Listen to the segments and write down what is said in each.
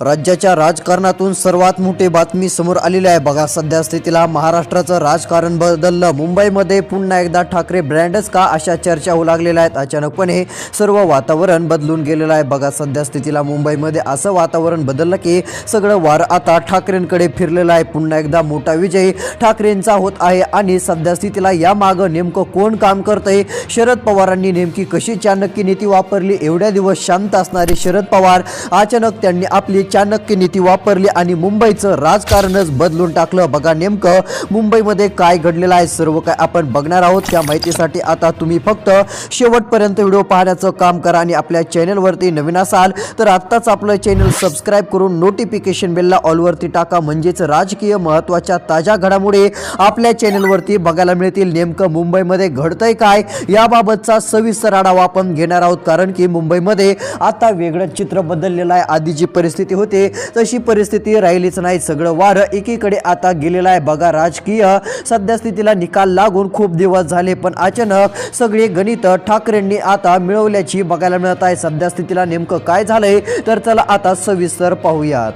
राज्याच्या राजकारणातून सर्वात मोठी बातमी समोर आलेली आहे. बघा सध्या स्थितीला महाराष्ट्राचं राजकारण बदललं. मुंबईमध्ये पुन्हा एकदा ठाकरे ब्रँडच का अशा चर्चा होऊ लागलेल्या आहेत? अचानकपणे सर्व वातावरण बदलून गेलेलं आहे. बघा सध्या स्थितीला मुंबईमध्ये असं वातावरण बदललं की सगळं वार आता ठाकरेंकडे फिरलेलं आहे. पुन्हा एकदा मोठा विजय ठाकरेंचा होत आहे आणि सध्या स्थितीला या मागं नेमकं कोण काम करतंय? शरद पवारांनी नेमकी कशी चाणक्य नीती वापरली? एवढ्या दिवस शांत असणारे शरद पवार अचानक त्यांनी आपली चाणक्य नीती वापरली आणि मुंबईचं राजकारणच बदलून टाकलं. बघा नेमकं मुंबईमध्ये काय घडलेलं आहे सर्व काय आपण बघणार आहोत. त्या माहितीसाठी आता तुम्ही फक्त शेवटपर्यंत व्हिडिओ पाहण्याचं काम करा आणि आपल्या चॅनलवरती नवीन असाल तर आत्ताच आपलं चॅनल सबस्क्राईब करून नोटिफिकेशन बेलला ऑलवरती टाका. म्हणजेच राजकीय महत्त्वाच्या ताज्या घडामोडी आपल्या चॅनलवरती बघायला मिळतील. नेमकं मुंबईमध्ये घडतंय काय याबाबतचा सविस्तर आढावा आपण घेणार आहोत. कारण की मुंबईमध्ये आता वेगळं चित्र बदललेलं आहे. आधी जी परिस्थिती होते. तशी परिस्थिती राहिलीच नाही. सगळं वारं एकीकडे आता गेलेलं आहे. बघा राजकीय सध्या स्थितीला निकाल लागून खूप दिवस झाले पण अचानक सगळे गणित ठाकरेंनी आता मिळवल्याची बघायला मिळत आहे. सध्या स्थितीला नेमकं काय झालंय? तर चला आता सविस्तर पाहूयात.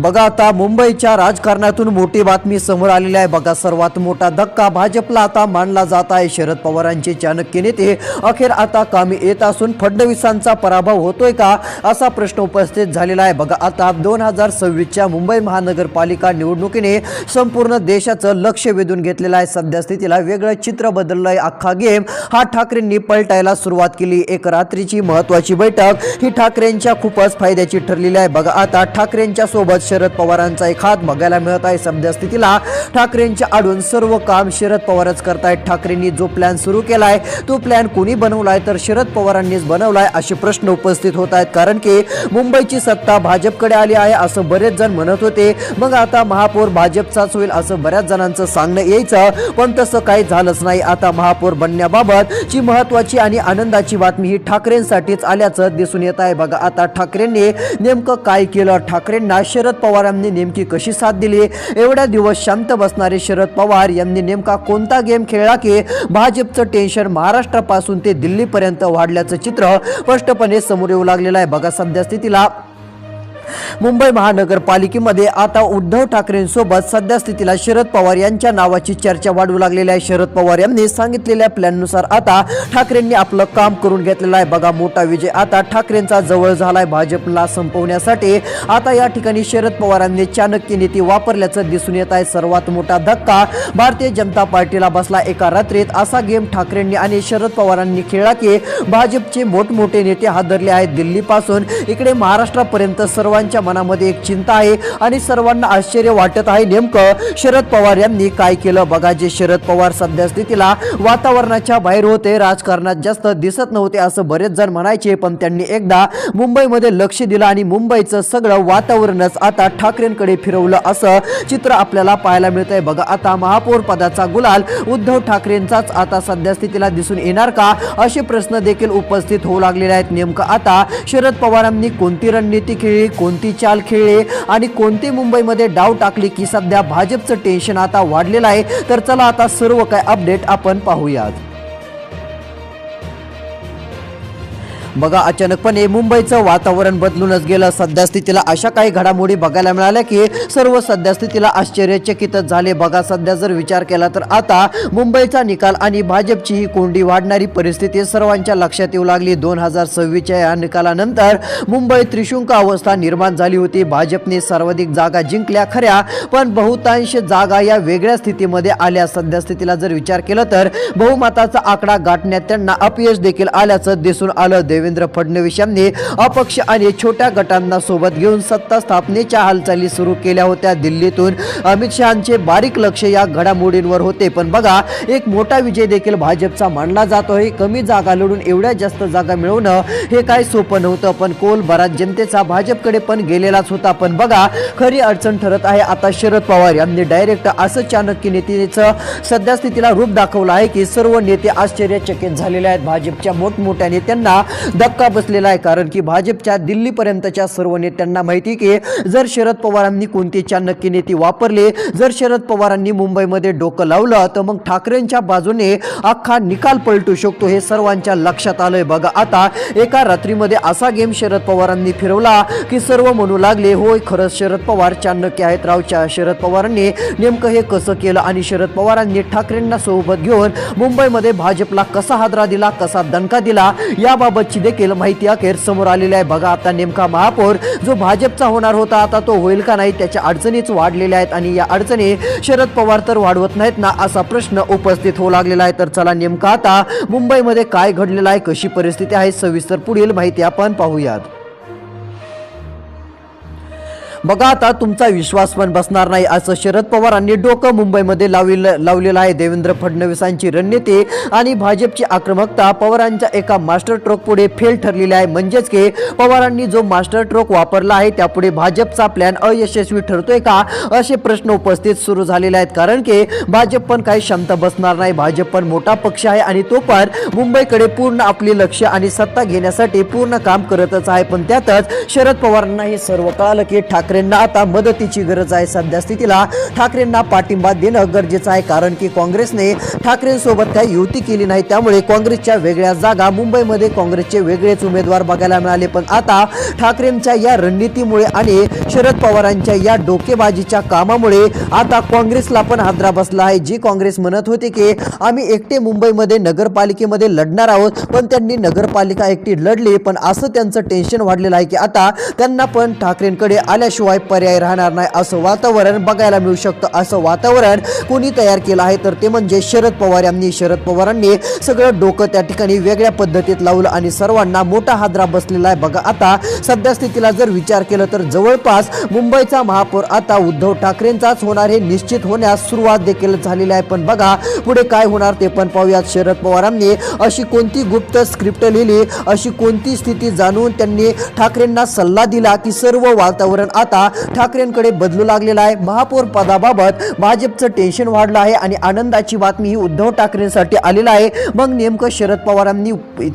बघा आता मुंबईच्या राजकारणातून मोठी बातमी समोर आलेली आहे. बघा सर्वात मोठा धक्का भाजपला आता मानला जात आहे. शरद पवारांचे चाणक्य नेते अखेर आता कामी येत असून फडणवीसांचा पराभव होतोय का असा प्रश्न उपस्थित झालेला आहे. बघा आता दोन हजार सव्वीसच्या मुंबई महानगरपालिका निवडणुकीने संपूर्ण देशाचं लक्ष वेधून घेतलेलं आहे. सध्या स्थितीला वेगळं चित्र बदललं आहे अख्खा गेम. हा ठाकरेंनी पलटायला सुरुवात केली. एक रात्रीची महत्वाची बैठक ही ठाकरेंच्या खूपच फायद्याची ठरलेली आहे. बघा आता ठाकरेंच्या सोबत शरद पवारांचा एक हात बघायला मिळत आहे सध्या स्थितीला ठाकरेंच्या आडून सर्व काम शरद पवारच करतायत. ठाकरेंनी जो प्लॅन सुरू केलाय तो प्लॅन कोणी बनवलाय तर शरद पवारांनीच बनवलाय असे प्रश्न उपस्थित होत आहेत कारण की मुंबईची सत्ता भाजपकडे आली आहे असं बरेच जण म्हणत होते. मग आता महापौर भाजपचाच होईल असं बऱ्याच जणांचं सांगणं यायचं. पण तसं काही झालंच नाही. आता महापौर बनण्याबाबत ची महत्वाची आणि आनंदाची बातमी ही ठाकरेंसाठीच आल्याचं दिसून येत आहे. बघा आता ठाकरेंनी नेमकं काय केलं? ठाकरेंना शरद पवारांनी नेमकी कशी साथ दिली? एवढ्या दिवस शांत बसणारे शरद पवार यांनी नेमका कोणता गेम खेळला की भाजपचं टेन्शन महाराष्ट्रापासून ते दिल्लीपर्यंत वाढल्याचं चित्र स्पष्टपणे समोर येऊ लागलेलं आहे. बघा सध्या स्थितीला. मुंबई महानगरपालिकेमध्ये आता उद्धव ठाकरेंसोबत सध्या स्थितीला शरद पवार यांच्या नावाची चर्चा वाढू लागलेली आहे. शरद पवार यांनी सांगितलेल्या प्लॅननुसार आता ठाकरेंनी आपलं काम करून घेतलेलं आहे. बघा मोठा विजय आता ठाकरेंचा जवळ झालाय. भाजपला संपवण्यासाठी आता या ठिकाणी शरद पवारांनी चाणक्य नीती वापरल्याचं दिसून येत आहे. सर्वात मोठा धक्का भारतीय जनता पार्टीला बसला एका रात्रीत. असा गेम ठाकरेंनी आणि शरद पवारांनी खेळला की भाजपचे मोठमोठे नेते हादरले आहेत. दिल्लीपासून इकडे महाराष्ट्रापर्यंत सर्व सर्वांच्या मनामध्ये एक चिंता आहे आणि सर्वांना आश्चर्य वाटत आहे. नेमकं शरद पवार यांनी काय केलं? बघा जे शरद पवार सध्या स्थितीला वातावरणाच्या बाहेर होते राजकारणात जास्त दिसत नव्हते असं बरेच जण म्हणायचे पण त्यांनी एकदा मुंबईमध्ये लक्ष दिलं आणि मुंबईचं सगळं वातावरणच आता ठाकरेंकडे फिरवलं असं चित्र आपल्याला पाहायला मिळतंय. बघा आता महापौर पदाचा गुलाल उद्धव ठाकरेंचाच आता सध्या स्थितीला दिसून येणार का? असे प्रश्न देखील उपस्थित होऊ लागलेले आहेत. नेमकं आता शरद पवारांनी कोणती रणनीती खेळली? कोणती चाल खेळली आणि कोणती मुंबईमध्ये डाव टाकली की सध्या भाजपचं टेन्शन आता वाढलेलं आहे. तर चला आता सर्व काय अपडेट आपण पाहूयात. बघा अचानकपणे मुंबईचं वातावरण बदलूनच गेलं. सध्यास्थितीला अशा काही घडामोडी बघायला मिळाल्या की सर्व सध्यास्थितीला आश्चर्यचकितच झाले. बघा सध्या जर विचार केला तर आता मुंबईचा निकाल आणि भाजपची ही कोंडी वाढणारी परिस्थिती सर्वांच्या लक्षात येऊ लागली. दोन हजार सव्वीसच्या या निकालानंतर मुंबई त्रिशुंक अवस्था निर्माण झाली होती. भाजपने सर्वाधिक जागा जिंकल्या खऱ्या पण बहुतांश जागा या वेगळ्या स्थितीमध्ये आल्या. सध्यास्थितीला जर विचार केला तर बहुमताचा आकडा गाठण्यात त्यांना अपयश देखील आल्याचं दिसून आलं. देवेंद्र फडणवीस यांनी अपक्ष आणि छोट्या गटांना सोबत घेऊन सत्ता स्थापनेच्या हालचाली सुरू केल्या होत्या दिल्लीतून. अमित शहाचे बारीक लक्ष या घडामोडींवर होते. पण बघा एक मोठा विजय देखील भाजपचा मानला जातोय. कमी जागा लढून एवढ्या जास्त जागा मिळवणं हे काय सोपं नव्हतं. पण कोल बराच जनतेचा भाजपकडे पण गेलेलाच होता. पण बघा खरी अडचण ठरत आहे. आता शरद पवार यांनी डायरेक्ट असं चाणक्य नेतेचं सध्या स्थितीला रूप दाखवलं आहे की सर्व नेते आश्चर्यचकित झालेले आहेत. भाजपच्या मोठमोठ्या नेत्यांना धक्का बसलेला आहे कारण की भाजपच्या दिल्लीपर्यंतच्या सर्व नेत्यांना माहिती की जर शरद पवारांनी कोणती चाणक्य नेते वापरले जर शरद पवारांनी मुंबईमध्ये डोकं लावलं तर मग ठाकरेंच्या बाजूने अख्खा निकाल पलटू शकतो हे सर्वांच्या लक्षात आलंय. बघा आता एका रात्रीमध्ये असा गेम शरद पवारांनी फिरवला की सर्व म्हणू लागले होय खरंच शरद पवार चाणक्य आहेत रावच्या शरद पवारांनी नेमकं हे कसं केलं आणि शरद पवारांनी ठाकरेंना सोबत घेऊन मुंबईमध्ये भाजपला कसा हादरा दिला कसा दणका दिला याबाबतची देखील माहिती अखेर समोर आलेली आहे. बघा आता नेमका महापौर जो भाजपचा होणार होता आता तो होईल का नाही त्याच्या अडचणीच वाढलेल्या आहेत आणि या अडचणी शरद पवार तर वाढवत नाहीत ना असा प्रश्न उपस्थित होऊ लागलेला आहे. तर चला नेमका आता मुंबईमध्ये काय घडलेलं आहे कशी परिस्थिती आहे सविस्तर पुढील माहिती आपण पाहूयात. बघा आता तुमचा विश्वास पण बसणार नाही. असं शरद पवारांनी डोकं मुंबईमध्ये लावलेलं लावलेलं आहे. देवेंद्र फडणवीसांची रणनीती आणि भाजपची आक्रमकता पवारांच्या एका मास्टर ट्रोक पुढे फेल ठरलेली आहे. म्हणजेच की पवारांनी जो मास्टर ट्रोक वापरला आहे त्यापुढे भाजपचा प्लॅन अयशस्वी ठरतोय का? असे प्रश्न उपस्थित सुरू झालेले आहेत. कारण की भाजप पण काही क्षमता बसणार नाही. भाजप पण मोठा पक्ष आहे आणि तो पण मुंबईकडे पूर्ण आपले लक्ष आणि सत्ता घेण्यासाठी पूर्ण काम करतच आहे. पण त्यातच शरद पवारांना हे सर्व कळालं की ठाकरेंना आता मदतीची गरज आहे सध्या स्थितीला. ठाकरेंना पाठिंबा देणं गरजेचं आहे कारण की काँग्रेसने ठाकरेंसोबत काही युती केली नाही. त्यामुळे काँग्रेसच्या वेगळ्या जागा मुंबईमध्ये काँग्रेसचे वेगळेच उमेदवार बघायला मिळाले. पण आता ठाकरेंच्या या रणनीतीमुळे आणि शरद पवारांच्या या डोकेबाजीच्या कामामुळे आता काँग्रेसला पण हादरा बसला आहे. जी काँग्रेस म्हणत होती की आम्ही एकटे मुंबईमध्ये नगरपालिकेमध्ये लढणार आहोत पण त्यांनी नगरपालिका एकटी लढली पण असं त्यांचं टेन्शन वाढलेलं आहे की आता त्यांना पण ठाकरेंकडे आल्याशिवाय पर्याय राहणार नाही. असं वातावरण बघायला मिळू शकतं. असं वातावरण कोणी तयार केलं आहे तर ते म्हणजे शरद पवार यांनी. शरद पवारांनी सगळं डोकं त्या ठिकाणी वेगळ्या पद्धतीत लावलं आणि सर्वांना मोठा हादरा बसलेला आहे. बघा आता सध्या स्थितीला जर विचार केला तर जवळपास मुंबईचा महापौर आता उद्धव ठाकरेंचाच होणार हे निश्चित होण्यास सुरुवात देखील झालेली आहे. पण बघा पुढे काय होणार ते पण पाहूयात. शरद पवारांनी अशी कोणती गुप्त स्क्रिप्ट लिहिली अशी कोणती स्थिती जाणून त्यांनी ठाकरेंना सल्ला दिला की सर्व वातावरण आता आता ठाकरेंकडे बदलू लागलेला आहे. महापौर पदाबाबत भाजपचं टेन्शन वाढलं आहे आणि आनंदाची बातमी ही उद्धव ठाकरेंसाठी आलेलं आहे. मग नेमकं शरद पवारांनी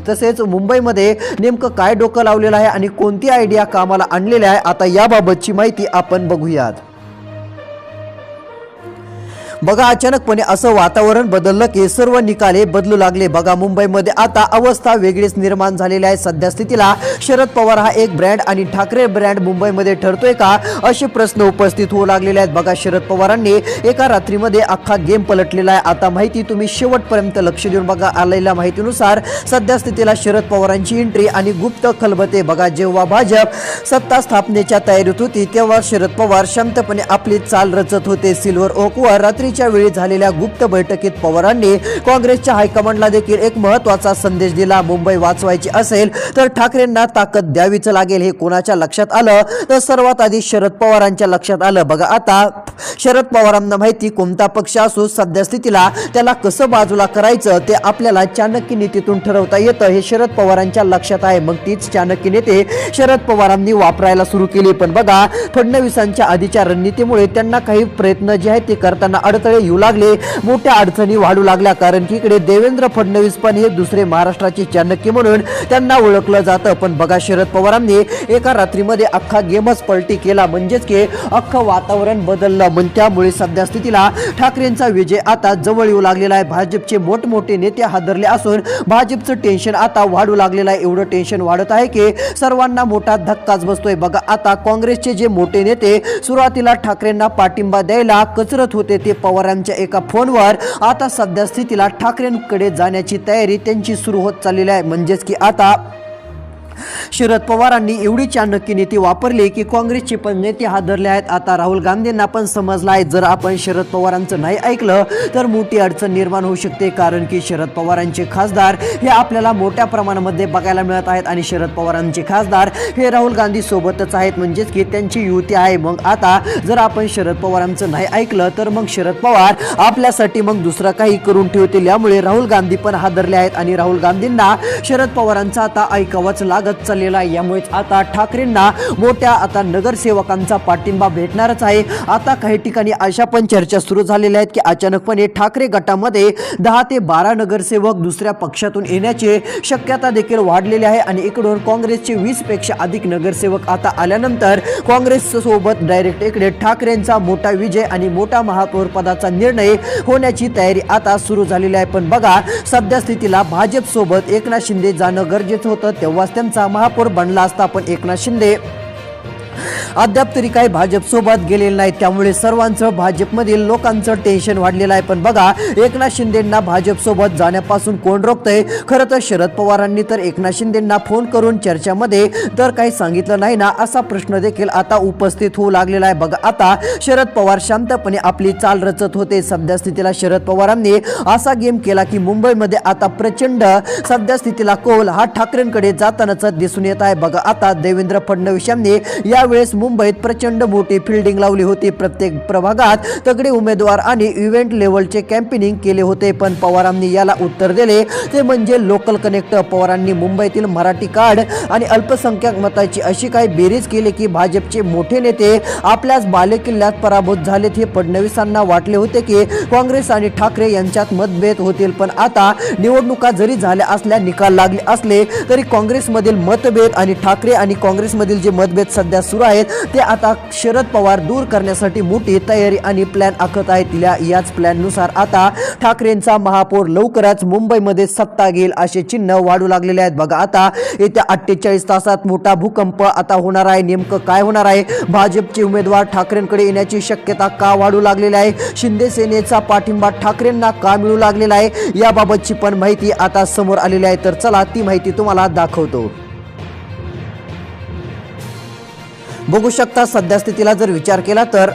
तसेच मुंबईमध्ये नेमकं काय डोकं लावलेलं आहे आणि कोणती आयडिया कामाला आणलेली आहे? आता याबाबतची माहिती आपण बघूयात. बघा अचानकपणे असं वातावरण बदललं की सर्व निकाले बदलू लागले. बघा मुंबईमध्ये आता अवस्था वेगळीच निर्माण झालेली आहे सध्या स्थितीला. शरद पवार हा एक ब्रँड आणि ठाकरे ब्रँड मुंबईमध्ये ठरतोय का असे प्रश्न उपस्थित होऊ लागलेले आहेत. बघा शरद पवारांनी एका रात्रीमध्ये अख्खा गेम पलटलेला आहे. आता माहिती तुम्ही शेवटपर्यंत लक्ष देऊन बघा. आलेल्या माहितीनुसार सध्या स्थितीला शरद पवारांची एंट्री आणि गुप्त खलबते. बघा जेव्हा भाजप सत्ता स्थापनेच्या तयारीत होती तेव्हा शरद पवार शांतपणे आपली चाल रचत होते. सिल्वर ओकवर रात्री रात्रीच्या वेळी झालेल्या गुप्त बैठकीत पवारांनी काँग्रेसच्या हायकमांडला देखील एक महत्त्वाचा संदेश दिला. मुंबई वाचवायची असेल तर ठाकरेंना ताकद द्यावीच लागेल हे कोणाच्या लक्षात आलं? तर सर्वात आधी शरद पवारांच्या लक्षात आलं. बघा आता शरद पवारांना माहिती कोणता पक्ष असू सध्या स्थितीला त्याला कसं बाजूला करायचं ते आपल्याला चाणक्य नीतीतून ठरवता येतं हे शरद पवारांच्या लक्षात आहे. मग तीच चाणक्य नेते शरद पवारांनी वापरायला सुरू केली. पण बघा फडणवीसांच्या आधीच्या रणनीतीमुळे त्यांना काही प्रयत्न जे आहेत ते करताना अडथळे येऊ लागले. मोठ्या अडचणी वाढू लागल्या कारण की इकडे देवेंद्र फडणवीस पण हे दुसरे महाराष्ट्राचे चाणक्य म्हणून त्यांना ओळखलं जातं. पण बघा शरद पवारांनी एका रात्रीमध्ये अख्खा गेमच पलटी केला. म्हणजेच की अख्खं वातावरण बदललं. पण त्यामुळे सध्या स्थितीला ठाकरेंचा विजय आता जवळ येऊ लागलेला आहे. भाजपचे मोठमोठे नेते हादरले असून भाजपचं टेन्शन आता वाढू लागलेलं आहे. एवढं टेन्शन वाढत आहे की सर्वांना मोठा धक्काच बसतोय. बघा आता काँग्रेसचे जे मोठे नेते सुरुवातीला ठाकरेंना पाठिंबा द्यायला कचरत होते ते पवारांच्या एका फोनवर आता सध्या स्थितीला ठाकरेंकडे जाण्याची तयारी त्यांची सुरू होत चाललेली आहे. म्हणजेच की आता शरद पवारांनी एवढी चाणक्य नीती वापरली की काँग्रेसचे पण नेते हादरले आहेत. आता राहुल गांधींना पण समजलं आहे. जर आपण शरद पवारांचं नाही ऐकलं तर मोठी अडचण निर्माण होऊ शकते. कारण की शरद पवारांचे खासदार हे आपल्याला मोठ्या प्रमाणामध्ये बघायला मिळत आहेत आणि शरद पवारांचे खासदार हे राहुल गांधी सोबतच आहेत. म्हणजेच की त्यांची युती आहे. मग आता जर आपण शरद पवारांचं नाही ऐकलं तर मग शरद पवार आपल्यासाठी मग दुसरं काही करून ठेवतील. यामुळे राहुल गांधी पण हादरले आहेत आणि राहुल गांधींना शरद पवारांचा आता ऐकावंच लागत वाढत चाललेला आहे. यामुळेच आता ठाकरेंना मोठ्या आता नगरसेवकांचा पाठिंबा भेटणारच आहे. आता काही ठिकाणी अशा पण चर्चा सुरू झालेल्या आहेत की अचानकपणे ठाकरे गटामध्ये दहा ते बारा नगरसेवक दुसऱ्या पक्षातून येण्याची शक्यता देखील वाढलेली आहे आणि इकडून काँग्रेसचे वीसपेक्षा अधिक नगरसेवक आता आल्यानंतर काँग्रेससोबत डायरेक्ट इकडे ठाकरेंचा मोठा विजय आणि मोठा महापौरपदाचा निर्णय होण्याची तयारी आता सुरू झालेली आहे. पण बघा सध्या स्थितीला भाजपसोबत एकनाथ शिंदे जाणं गरजेचं होतं. तेव्हाच त्यांचा महापौर बनला असता पण एकनाथ शिंदे अद्याप तरी काही भाजप सोबत गेलेले नाही त्यामुळे सर्वांचं भाजपमधील लोकांचं टेन्शन वाढलेलं आहे. पण बघा एकनाथ शिंदेंना भाजप सोबत जाण्यापासून कोण रोखतंय? खरं तर शरद पवारांनी तर एकनाथ शिंदेंना फोन करून चर्चामध्ये तर काही सांगितलं नाही ना असा प्रश्न देखील आता उपस्थित होऊ लागलेला आहे. बघा आता शरद पवार शांतपणे आपली चाल रचत होते. सध्या स्थितीला शरद पवारांनी असा गेम केला की मुंबईमध्ये आता प्रचंड सध्या स्थितीला कोल हा ठाकरेंकडे जातानाच दिसून येत आहे. बघा आता देवेंद्र फडणवीस यांनी या यावेळेस मुंबईत प्रचंड मोठी फिल्डिंग लावली होती. प्रत्येक प्रभागात तगडे उमेदवार आणि इव्हेंट लेवलचे कॅम्पेनिंग केले होते. पण पवारांनी याला उत्तर दिले. ते म्हणजे लोकल कनेक्ट पवारांनी मुंबईतील मराठी कार्ड आणि अल्पसंख्याक मताची अशी काही बेरीज केली की भाजपचे मोठे नेते आपल्याच बालेकिल्ल्यात पराभूत झालेत हे फडणवीसांना वाटले होते की काँग्रेस आणि ठाकरे यांच्यात मतभेद होतील. पण आता निवडणुका जरी झाल्या असल्या निकाल लागले असले तरी काँग्रेसमधील मतभेद आणि ठाकरे आणि काँग्रेसमधील जे मतभेद सध्या सुरू आहेत. ते आता शरद पवार दूर करण्यासाठी मोठी तयारी आणि प्लॅन आखत आहेत. तिला याच प्लॅननुसार आता ठाकरेंचा महापौर लवकरच मुंबईमध्ये सत्ता घेईल असे चिन्ह वाढू लागलेले आहेत. बघा आता येत्या अठ्ठेचाळीस तासात मोठा भूकंप आता होणार आहे. नेमकं काय होणार आहे? भाजपचे उमेदवार ठाकरेंकडे येण्याची शक्यता का वाढू लागलेली आहे? शिंदे सेनेचा पाठिंबा ठाकरेंना का मिळू लागलेला आहे? याबाबतची पण माहिती आता समोर आलेली आहे. तर चला ती माहिती तुम्हाला दाखवतो. बघू शकता सध्या स्थितीला जर विचार केला तर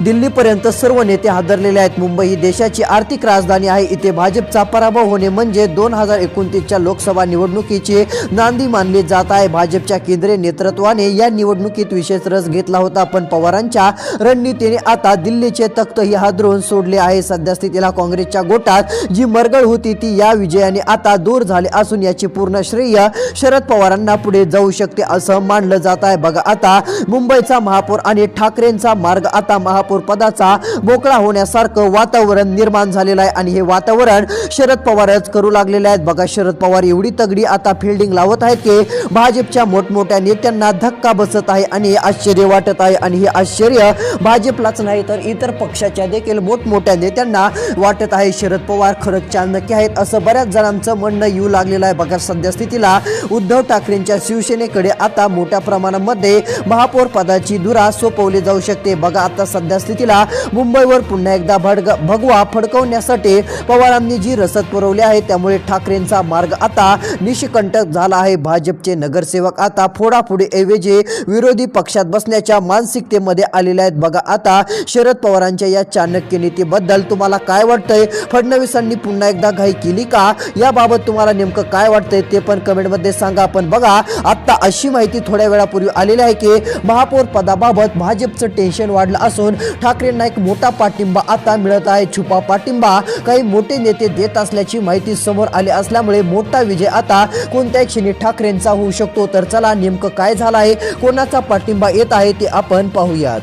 दिल्लीपर्यंत सर्व नेते हादरलेले आहेत. मुंबई ही देशाची आर्थिक राजधानी आहे. इथे भाजपचा पराभव होणे म्हणजे दोन हजार एकोणतीसच्या लोकसभा निवडणुकीची नांदी मानली जात आहे. भाजपच्या केंद्रीय नेतृत्वाने या निवडणुकीत विशेष रस घेतला होता पण पवारांच्या रणनीतीने आता दिल्लीचे तख्तही हादरून सोडले आहे. सध्या स्थितीला काँग्रेसच्या गोटात जी मरगळ होती ती या विजयाने आता दूर झाले असून याची पूर्ण श्रेय शरद पवारांना पुढे जाऊ शकते असं मानलं जात आहे. बघा आता मुंबईचा महापौर आणि ठाकरेंचा मार्ग आता महापौर पदाचा मोकळा होण्यासारखं वातावरण निर्माण झालेलं आहे. आणि हे वातावरण शरद पवारच करू लागलेले आहेत बघा शरद पवार एवढी तगडी आता फिल्डिंग लावत आहेत की भाजपच्या मोठमोठ्या नेत्यांना धक्का बसत आहे आणि आश्चर्य वाटत आहे. आणि हे आश्चर्य भाजपलाच नाही तर इतर पक्षाच्या देखील मोठमोठ्या नेत्यांना वाटत आहे. शरद पवार खरंच चाणक्य आहेत असं बऱ्याच जणांचं म्हणणं येऊ लागलेलं आहे. बघा सध्या स्थितीला उद्धव ठाकरेंच्या शिवसेनेकडे आता मोठ्या प्रमाणामध्ये महापौर पदाची धुरा सोपवली जाऊ शकते. बघा आता सध्या स्थितीला मुंबईवर पुन्हा एकदा भडग भगवा फडकवण्यासाठी पवारांनी जी रसद पुरवली आहे त्यामुळे ठाकरेंचा मार्ग आता निष्कंटक झाला आहे. भाजपचे नगरसेवक आता फोडाफोडी ऐवजी विरोधी पक्षात बसण्याच्या मानसिकतेमध्ये आलेले आहेत. बघा आता शरद पवारांच्या या चाणक्य नीतीबद्दल तुम्हाला काय वाटतंय? फडणवीसांनी पुन्हा एकदा घाई केली का? याबाबत तुम्हाला नेमकं काय वाटतंय ते पण कमेंटमध्ये सांगा. पण बघा आता अशी माहिती थोड्या वेळापूर्वी आलेली आहे की महापौर पदाबाबत भाजपचं टेन्शन वाढलं असून ठाकरेंना एक मोठा पाठिंबा आता मिळत आहे. छुपा पाठिंबा काही मोठे नेते देत असल्याची माहिती समोर आली असल्यामुळे मोठा विजय आता कोणत्याही क्षणी ठाकरेंचा होऊ शकतो. तर चला नेमकं काय झालं आहे कोणाचा पाठिंबा येत आहे ते आपण पाहूयात.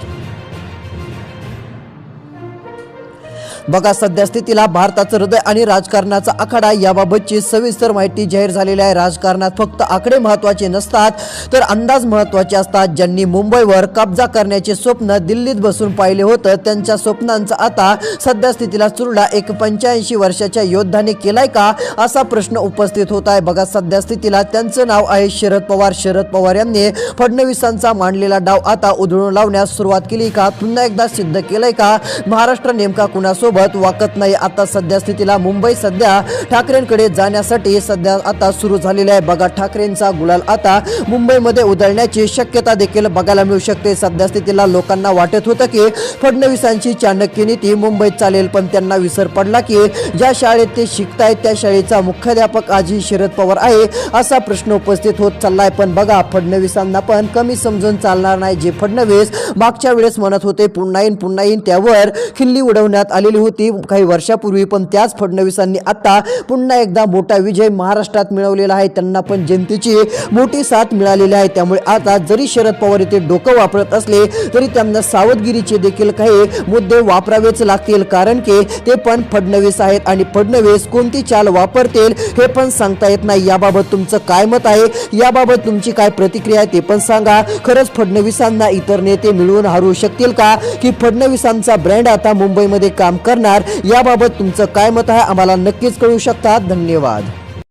बघा सध्या स्थितीला भारताचं हृदय आणि राजकारणाचा आखाडा याबाबतची सविस्तर माहिती जाहीर झालेली आहे. राजकारणात फक्त आकडे महत्त्वाचे नसतात तर अंदाज महत्त्वाचे असतात. ज्यांनी मुंबईवर कब्जा करण्याचे स्वप्न दिल्लीत बसून पाहिले होतं त्यांच्या स्वप्नांचा आता सध्या स्थितीला चुरडा एक पंच्याऐंशी वर्षाच्या योद्धाने केलाय का असा प्रश्न उपस्थित होत आहे. बघा सध्या स्थितीला त्यांचं नाव आहे शरद पवार. शरद पवार यांनी फडणवीसांचा मांडलेला डाव आता उधळून लावण्यास सुरुवात केली का पुन्हा एकदा सिद्ध केलंय का महाराष्ट्र नेमका कुणासोबत वाकत नाही. आता सध्या स्थितीला मुंबई सध्या ठाकरेंकडे जाण्यासाठी सध्या आता सुरू झालेली आहे. बघा ठाकरेंचा गुलाल आता मुंबईमध्ये उधळण्याची शक्यता देखील बघायला मिळू शकते. सध्या स्थितीला लोकांना वाटत होतं की फडणवीसांची चाणक्य नीती मुंबईत चालेल पण त्यांना विसर पडला की ज्या शाळेत ते शिकतायत त्या शाळेचा मुख्याध्यापक आजही शरद पवार आहे असा प्रश्न उपस्थित होत चाललाय. पण बघा फडणवीसांना पण कमी समजून चालणार नाही जे फडणवीस मागच्या वेळेस म्हणत होते. पुन्हा येईन पुन्हा येईन त्यावर खिल्ली उडवण्यात आलेली होती. होती काही वर्षापूर्वी पण त्याच फडणवीसांनी आता पुन्हा एकदा मोठा विजय महाराष्ट्रात मिळवलेला आहे. त्यांना पण जनतेची मोठी साथ मिळालेली आहे. त्यामुळे आता जरी शरद पवार इथे डोकं वापरत असले तरी त्यांना सावधगिरीचे देखील काही मुद्दे वापरावेच लागतील. कारण की ते पण फडणवीस आहेत आणि फडणवीस कोणती चाल वापरतील हे पण सांगता येत नाही. याबाबत तुमचं काय मत आहे? याबाबत तुमची काय प्रतिक्रिया आहे ते पण सांगा. खरंच फडणवीसांना इतर नेते मिळवून हरू शकतील का? की फडणवीसांचा ब्रँड आता मुंबईमध्ये काम कर करणार? याबाबत तुमचं काय मत आहे? आम्हाला नक्कीच कळू शकता धन्यवाद.